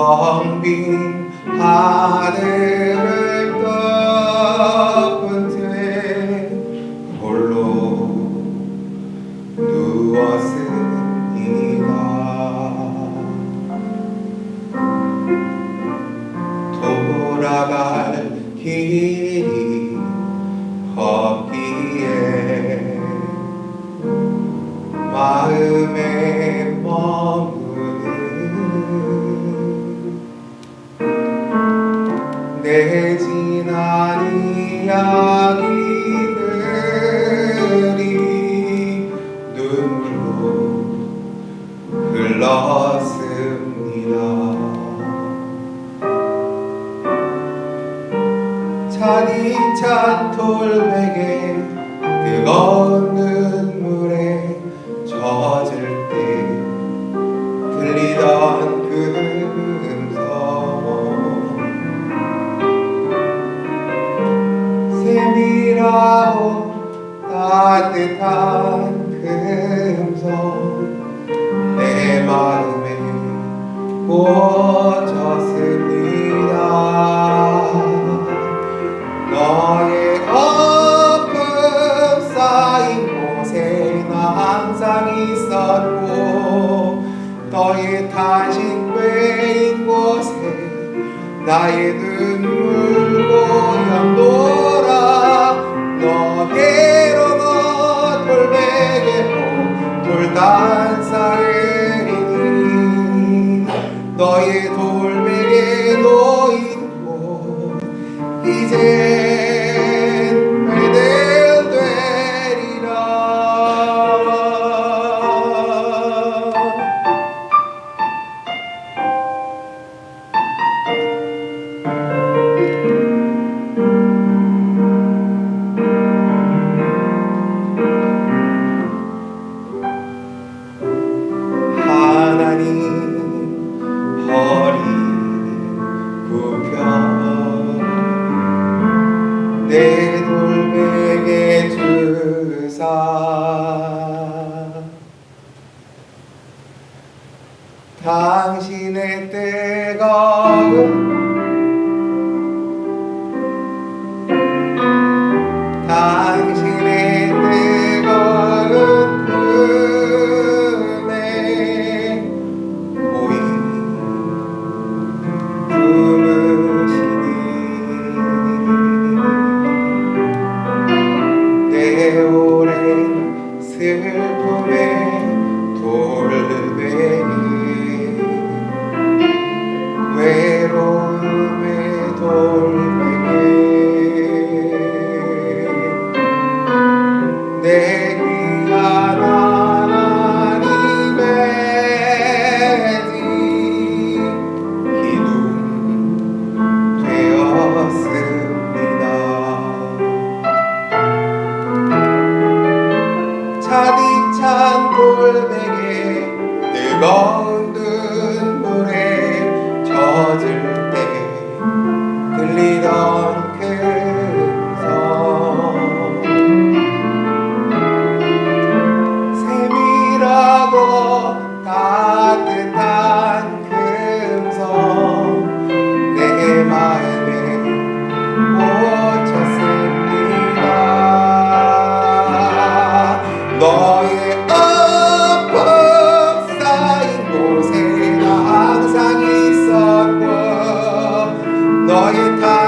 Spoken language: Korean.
텅빈 하늘을 내 지난 이야기들이 눈물로 흘렀습니다. 찬이 찬 돌베개 뜨거운 눈물에 젖을 때 세밀하고 따뜻한 그 음성. 내 마음에 꽂혔습니다. 너의 거품 쌓인 곳에 나 항상 있었고 너의 탄식배인 곳에 나의 눈물 고향 돌아 너 돌베개로 돌단사에리니 너의 돌 내 돌베개 주사. 당신의 뜨거운 세월의 슬픔에 God. Glória e. Tá?